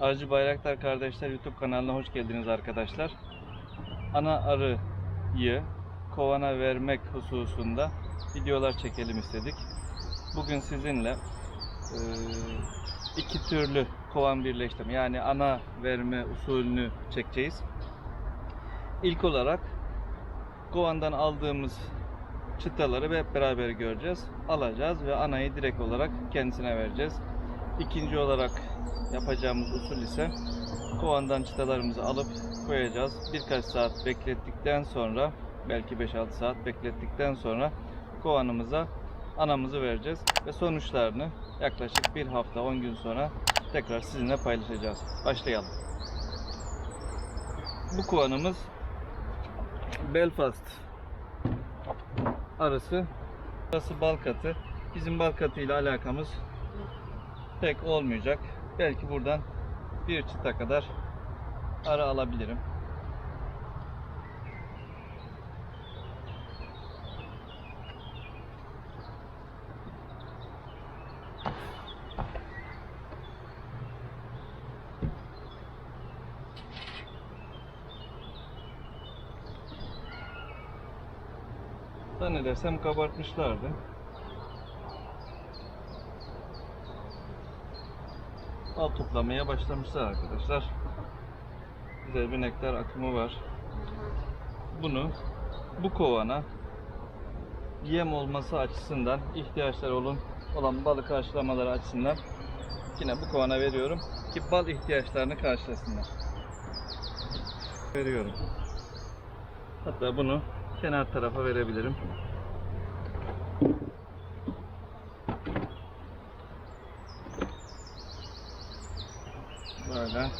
Arıcı Bayraktar Kardeşler YouTube kanalına hoş geldiniz arkadaşlar. Ana arıyı kovana vermek hususunda videolar çekelim istedik. Bugün sizinle e, iki türlü kovan birleştirme yani ana verme usulünü çekeceğiz. İlk olarak kovandan aldığımız çıtaları hep beraber göreceğiz. Alacağız ve anayı direkt olarak kendisine vereceğiz. İkinci olarak yapacağımız usul ise kovandan çıtalarımızı alıp koyacağız. Birkaç saat beklettikten sonra belki 5-6 saat beklettikten sonra kovanımıza anamızı vereceğiz ve sonuçlarını yaklaşık bir hafta 10 gün sonra tekrar sizinle paylaşacağız. Başlayalım. Bu kovanımız Belfast arısı. Burası bal katı. Bizim bal katı ile alakamız pek olmayacak. Belki buradan bir çıta kadar arı alabilirim. Zannedersem kabartmışlardı. Bal toplamaya başlamışlar arkadaşlar. Güzel bir nektar akımı var. Bunu bu kovana yem olması açısından ihtiyaçları olan olan balı karşılamaları açısından yine bu kovana veriyorum ki bal ihtiyaçlarını karşılasınlar. Veriyorum. Hatta bunu kenar tarafa verebilirim. Böyle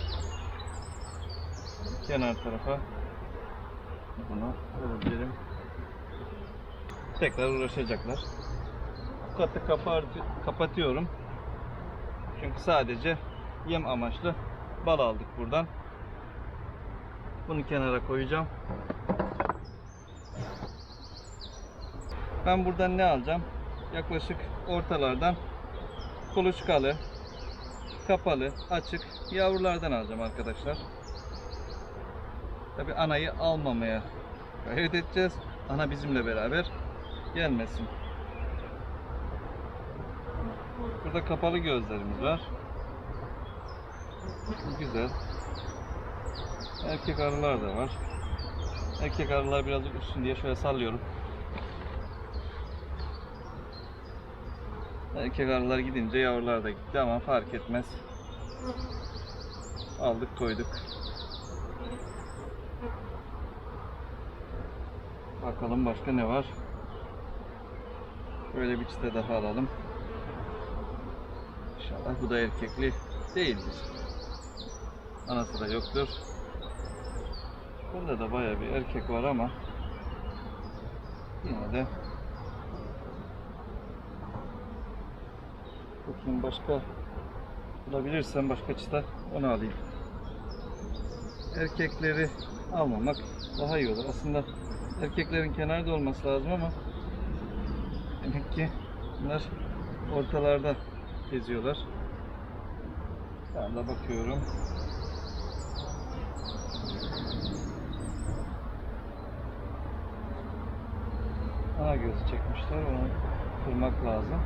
kenar tarafa bunu verebilirim. Tekrar uğraşacaklar. Bu katı kapar- kapatıyorum. Çünkü sadece yem amaçlı bal aldık buradan. Bunu kenara koyacağım. Ben buradan ne alacağım? Yaklaşık ortalardan kuluçkalı, kapalı, açık yavrulardan alacağım arkadaşlar. Tabi anayı almamaya gayret edeceğiz. Ana bizimle beraber gelmesin. Burada kapalı gözlerimiz var. Güzel. Erkek arılar da var. Erkek arılar biraz uçsun diye şöyle sallıyorum. Erkek arılar gidince yavrular da gitti ama fark etmez. Aldık koyduk. Bakalım başka ne var. Böyle bir çite daha alalım. İnşallah bu da erkekli değildir. Anası da yoktur. Burada da baya bir erkek var ama yine de Bakayım başka bulabilirsem başka çıta onu alayım. Erkekleri almamak daha iyi olur. Aslında erkeklerin kenarda olması lazım ama demek ki bunlar ortalarda geziyorlar. Ben de bakıyorum. Ana gözü çekmişler. Onu kırmak lazım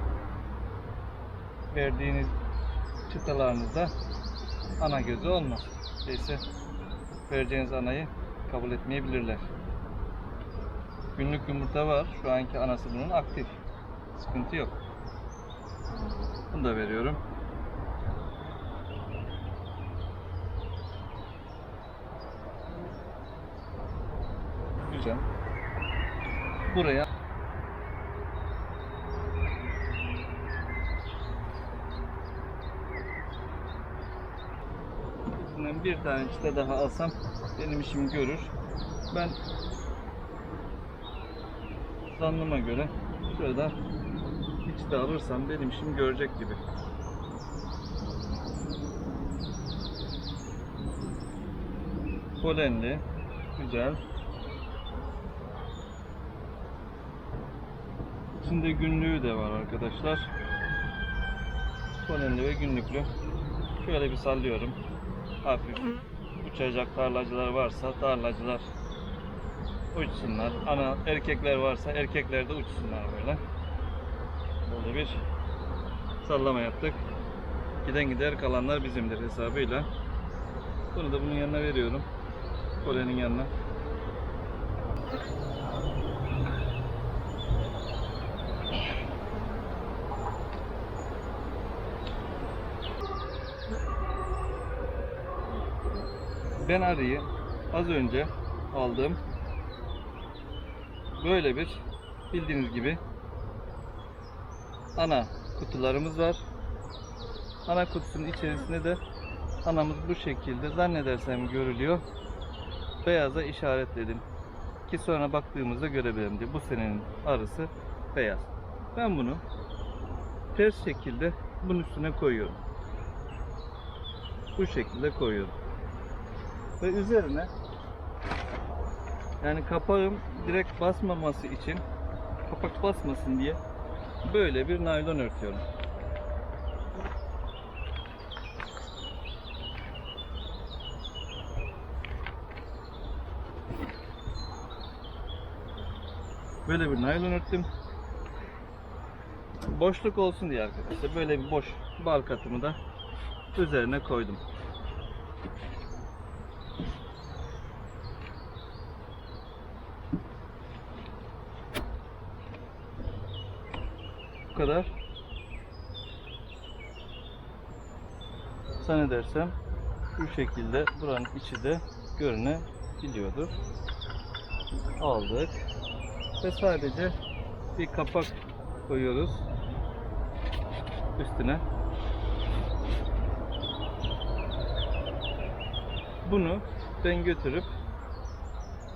verdiğiniz çıtalarınızda ana gözü olmaz. Neyse vereceğiniz anayı kabul etmeyebilirler. Günlük yumurta var. Şu anki anası bunun aktif. Sıkıntı yok. Bunu da veriyorum. Güzel. Buraya bir tane çıta daha alsam benim işimi görür. Ben zannıma göre şurada bir çıta alırsam benim işimi görecek gibi. Polenli, güzel. İçinde günlüğü de var arkadaşlar. Polenli ve günlüklü. Şöyle bir sallıyorum. Hafif uçacak tarlacılar varsa tarlacılar uçsunlar. Ana erkekler varsa erkekler de uçsunlar böyle. Böyle bir sallama yaptık. Giden gider kalanlar bizimdir hesabıyla. Bunu da bunun yanına veriyorum. Kolenin yanına. Ben arıyı az önce aldığım böyle bir bildiğiniz gibi ana kutularımız var. Ana kutusunun içerisinde de anamız bu şekilde zannedersem görülüyor. Beyaza işaretledim. Ki sonra baktığımızda görebilirim diye. Bu senenin arısı beyaz. Ben bunu ters şekilde bunun üstüne koyuyorum. Bu şekilde koyuyorum. Ve üzerine yani kapağım direkt basmaması için kapak basmasın diye böyle bir naylon örtüyorum. Böyle bir naylon örttüm. Boşluk olsun diye arkadaşlar böyle bir boş bal katımı da üzerine koydum. Kadar. Zannedersem bu şekilde buranın içi de görünebiliyordur. Aldık. Ve sadece bir kapak koyuyoruz üstüne. Bunu ben götürüp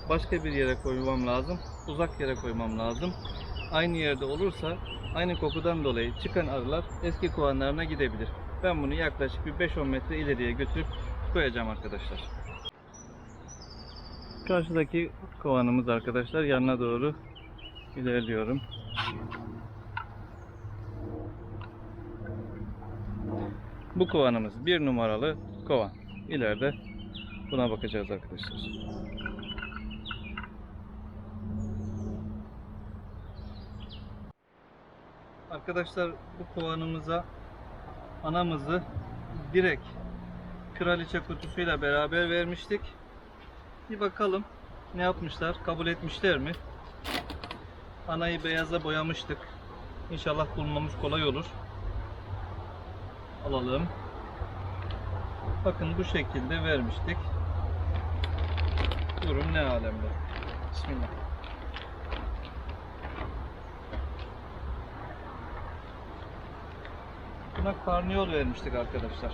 başka bir yere koymam lazım. Uzak yere koymam lazım. Aynı yerde olursa aynı kokudan dolayı çıkan arılar eski kovanlarına gidebilir. Ben bunu yaklaşık bir 5-10 metre ileriye götürüp koyacağım arkadaşlar. Karşıdaki kovanımız arkadaşlar yanına doğru ilerliyorum. Bu kovanımız bir numaralı kovan. İleride buna bakacağız arkadaşlar. Arkadaşlar bu kovanımıza anamızı direkt kraliçe kutusuyla beraber vermiştik. Bir bakalım ne yapmışlar, kabul etmişler mi? Anayı beyaza boyamıştık. İnşallah bulmamız kolay olur. Alalım. Bakın bu şekilde vermiştik. Durum ne alemde. Bismillah. Buna karnıyol vermiştik arkadaşlar.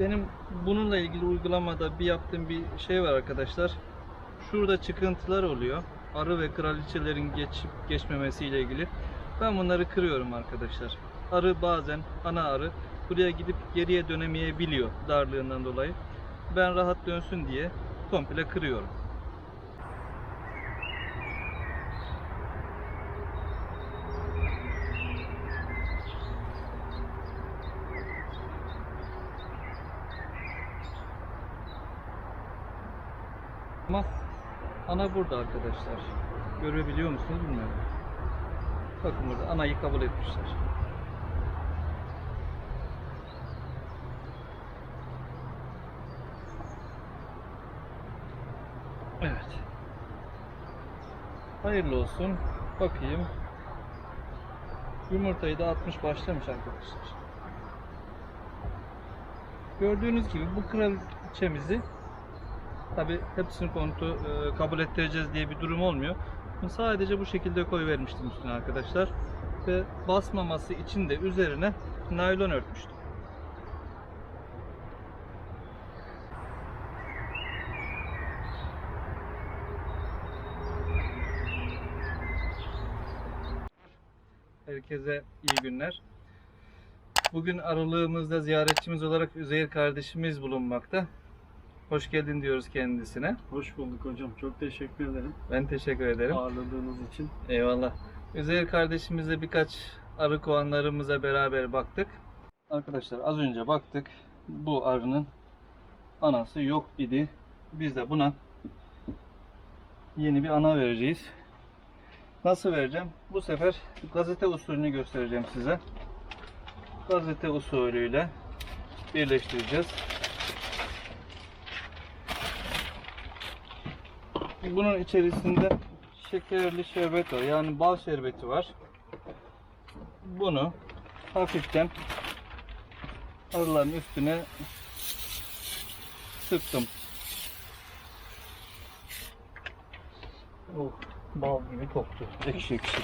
Benim bununla ilgili uygulamada bir yaptığım bir şey var arkadaşlar. Şurada çıkıntılar oluyor. Arı ve kraliçelerin geçip geçmemesiyle ilgili. Ben bunları kırıyorum arkadaşlar. Arı bazen ana arı buraya gidip geriye dönemeyebiliyor darlığından dolayı. Ben rahat dönsün diye komple kırıyorum. Ama ana burada arkadaşlar. Görebiliyor musunuz bilmiyorum. Bakın burada anayı kabul etmişler. Evet. Hayırlı olsun. Bakayım. Yumurtayı da atmış başlamış arkadaşlar. Gördüğünüz gibi bu kraliçemizi Tabi hepsini kontu e, kabul ettireceğiz diye bir durum olmuyor. Bunu sadece bu şekilde koy vermiştim üstüne arkadaşlar. Ve basmaması için de üzerine naylon örtmüştüm. Herkese iyi günler. Bugün aralığımızda ziyaretçimiz olarak Üzeyir kardeşimiz bulunmakta. Hoş geldin diyoruz kendisine. Hoş bulduk hocam. Çok teşekkür ederim Ben teşekkür ederim. ağırladığınız için. Eyvallah. Üzeyir kardeşimizle birkaç arı kovanlarımıza beraber baktık. Arkadaşlar az önce baktık. Bu arının anası yok idi. Biz de buna yeni bir ana vereceğiz. Nasıl vereceğim? Bu sefer gazete usulünü göstereceğim size. Gazete usulüyle birleştireceğiz. Bunun içerisinde şekerli şerbet var. Yani bal şerbeti var. Bunu hafiften arıların üstüne sıktım. Oh, bal gibi koktu. Ekşi ekşi.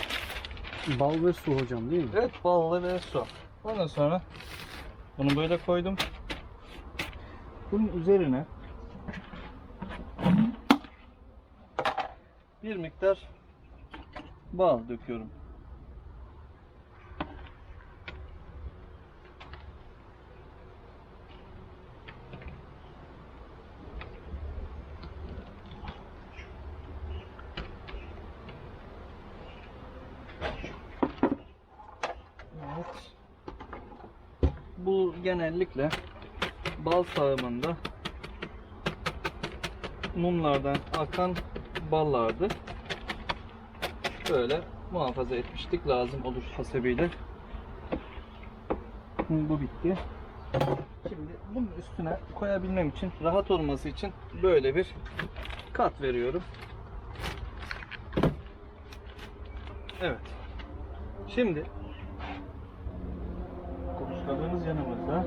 Bal ve su hocam değil mi? Evet ballı ve su. Ondan sonra bunu böyle koydum. Bunun üzerine bir miktar bal döküyorum. Evet. Bu genellikle bal sağımında mumlardan akan ballardı. Böyle muhafaza etmiştik lazım olur hasebiyle. Şimdi bu bitti. Şimdi bunun üstüne koyabilmem için rahat olması için böyle bir kat veriyorum. Evet. Şimdi kuluçkadığımız yanımızda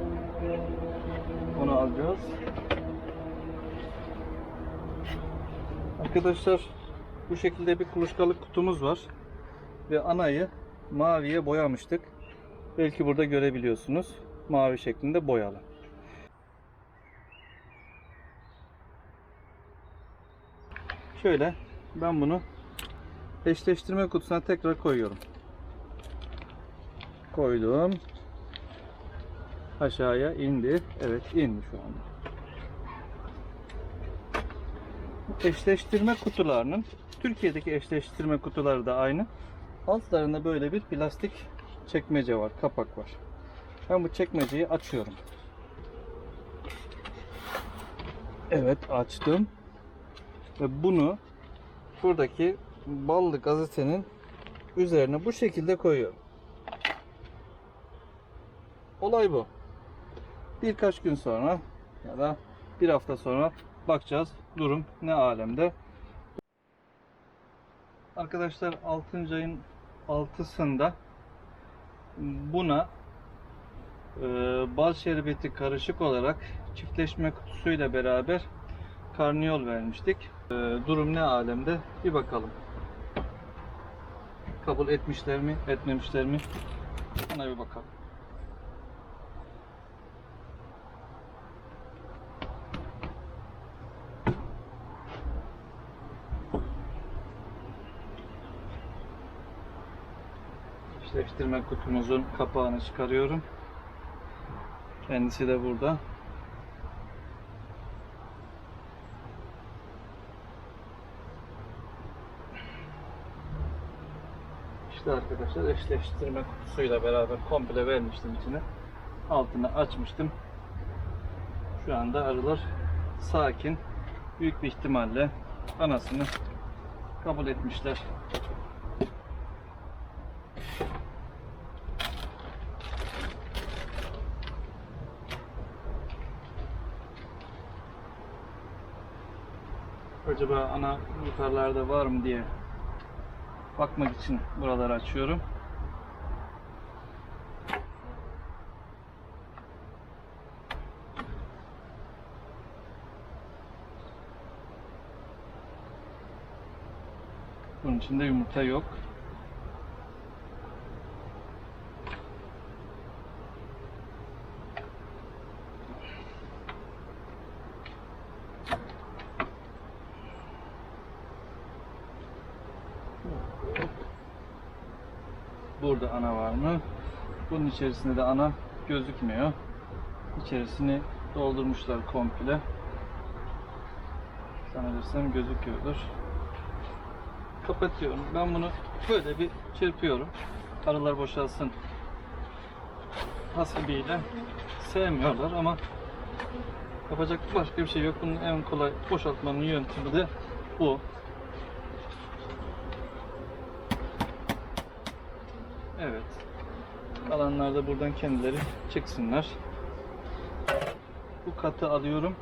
onu alacağız. Arkadaşlar bu şekilde bir kuluçkalık kutumuz var. Ve anayı maviye boyamıştık. Belki burada görebiliyorsunuz. Mavi şeklinde boyalı. Şöyle ben bunu eşleştirme kutusuna tekrar koyuyorum. Koydum. Aşağıya indi. Evet indi şu anda. Eşleştirme kutularının Türkiye'deki eşleştirme kutuları da aynı. Altlarında böyle bir plastik çekmece var, kapak var. Ben bu çekmeceyi açıyorum. Evet açtım. Ve bunu buradaki ballı gazetenin üzerine bu şekilde koyuyorum. Olay bu. Birkaç gün sonra ya da bir hafta sonra bakacağız durum ne alemde. Arkadaşlar 6. ayın 6'sında buna e, bal şerbeti karışık olarak çiftleşme kutusuyla beraber karniyol vermiştik. E, durum ne alemde bir bakalım. Kabul etmişler mi, etmemişler mi? Ona bir bakalım. İşleştirme kutumuzun kapağını çıkarıyorum. Kendisi de burada. İşte arkadaşlar eşleştirme kutusuyla beraber komple vermiştim içine. Altını açmıştım. Şu anda arılar sakin. Büyük bir ihtimalle anasını kabul etmişler. Acaba ana yukarılarda var mı diye bakmak için buraları açıyorum. Bunun içinde yumurta yok. Burada ana var mı? Bunun içerisinde de ana gözükmüyor. İçerisini doldurmuşlar komple. Sanırsam gözüküyordur. kapatıyorum. Ben bunu böyle bir çırpıyorum. Arılar boşalsın hasibiyle sevmiyorlar ama yapacak başka bir şey yok. Bunun en kolay boşaltmanın yöntemi de bu. Evet. Kalanlar da buradan kendileri çıksınlar. Bu katı alıyorum.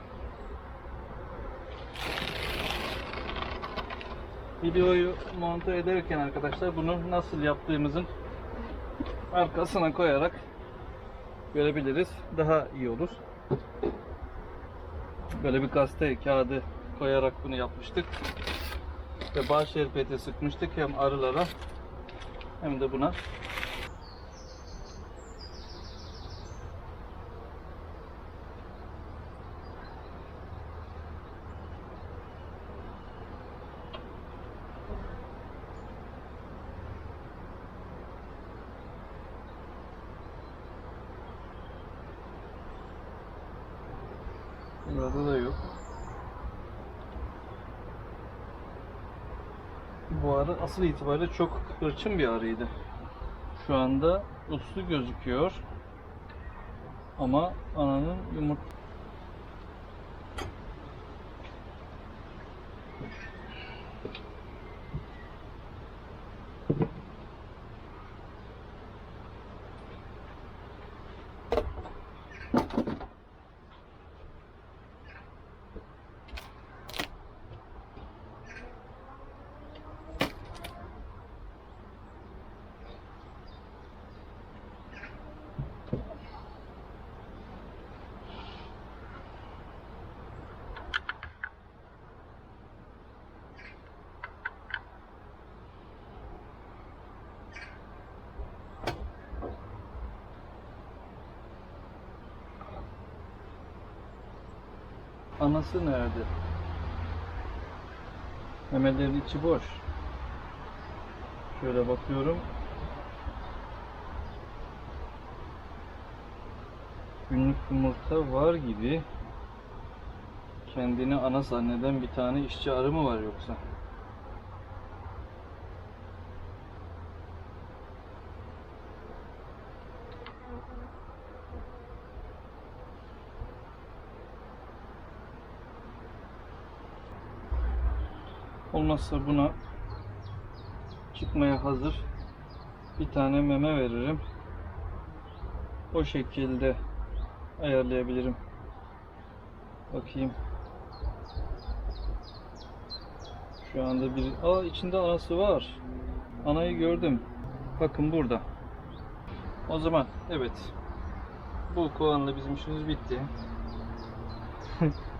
Videoyu monte ederken arkadaşlar bunu nasıl yaptığımızın arkasına koyarak görebiliriz. Daha iyi olur. Böyle bir gazete kağıdı koyarak bunu yapmıştık. Ve bağ şerbeti sıkmıştık hem arılara hem de buna. Burada da yok. Bu arı asıl itibariyle çok hırçın bir arıydı. Şu anda uslu gözüküyor. Ama ananın yumurt Anası nerede? Memelerin içi boş. Şöyle bakıyorum. Günlük yumurta var gibi. Kendini ana zanneden bir tane işçi arı mı var yoksa? Olmazsa buna çıkmaya hazır bir tane meme veririm. O şekilde ayarlayabilirim. Bakayım. Şu anda bir... Aa içinde anası var. Anayı gördüm. Bakın burada. O zaman evet. Bu kovanla bizim işimiz bitti.